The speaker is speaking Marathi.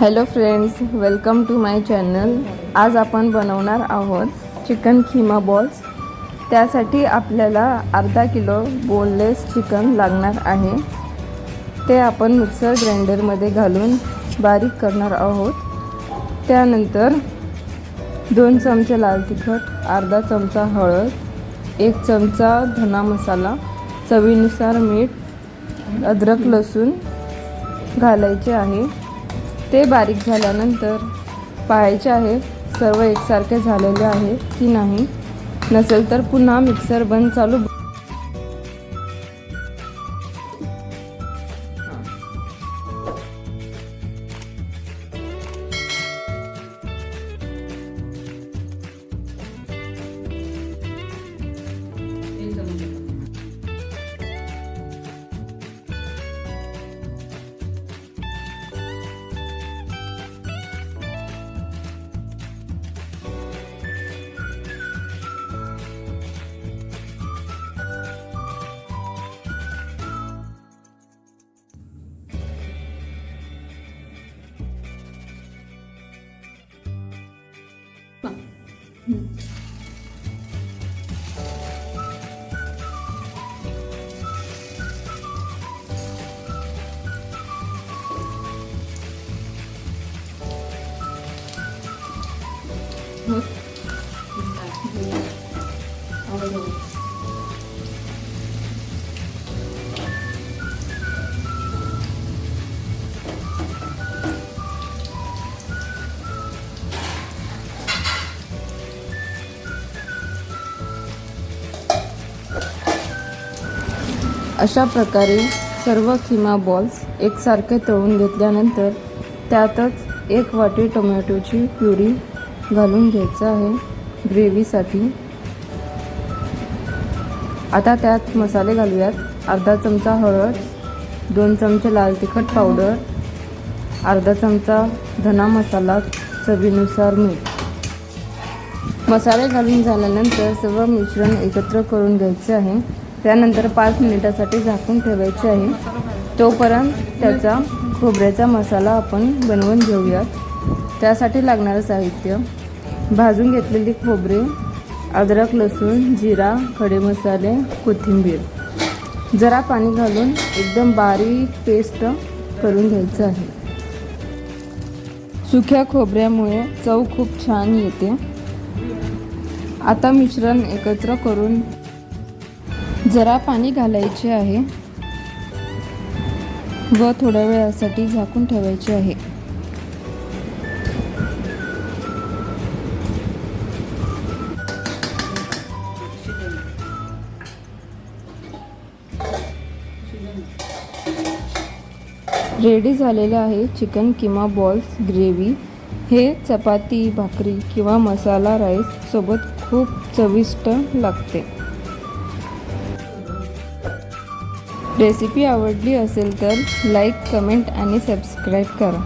Hello friends welcome to my channel आज आपण बनवणार आहोत चिकन खिमा बॉल्स त्यासाठी आपल्याला अर्धा किलो बोनलेस चिकन लागणार आहे. ते आपण मिक्सर ग्राइंडरमध्ये घालून बारीक करणार आहोत. त्यानंतर दोन चमचे लाल तिखट अर्धा चमचा हळद एक चमचा धना मसाला चवीनुसार मीठ अद्रक लसूण घालायचे आहे. ते बारीक झाल्यानंतर पाहायचे आहे सर्व एकसारखे झालेले आहे की नाही. नसेल तर पुन्हा मिक्सर बंद चालू अशा प्रकारे सर्व खिमा बॉल्स एकसारखे तळून घेतल्यानंतर त्यातच एक वाटी टोमॅटोची प्युरी घालून घ्यायचं आहे ग्रेव्हीसाठी. आता त्यात मसाले घालूयात. अर्धा चमचा हळद दोन चमचे लाल तिखट पावडर अर्धा चमचा धना मसाला चवीनुसार मीठ. मसाले घालून झाल्यानंतर सर्व मिश्रण एकत्र करून घ्यायचे आहे. त्यानंतर पाच मिनिटासाठी झाकून ठेवायचे आहे. तोपर्यंत त्याचा खोबऱ्याचा मसाला आपण बनवून घेऊयात. त्यासाठी लागणारं साहित्य भाजून घेतलेली खोबरे अद्रक लसूण जिरा खडे मसाले कोथिंबीर. जरा पाणी घालून एकदम बारीक पेस्ट करून घ्यायचं आहे. सुक्या खोबऱ्यामुळे चव खूप छान येते. आता मिश्रण एकत्र करून जरा पाणी घालायचे आहे व थोड्या वेळासाठी झाकून ठेवायचे आहे. रेडी झालेलं आहे चिकन किंवा बॉल्स ग्रेव्ही. हे चपाती भाकरी किंवा मसाला राईस सोबत खूप चविष्ट लागते. रेसिपी आवडली असेल तर लाईक कमेंट आणि सबस्क्राईब करा.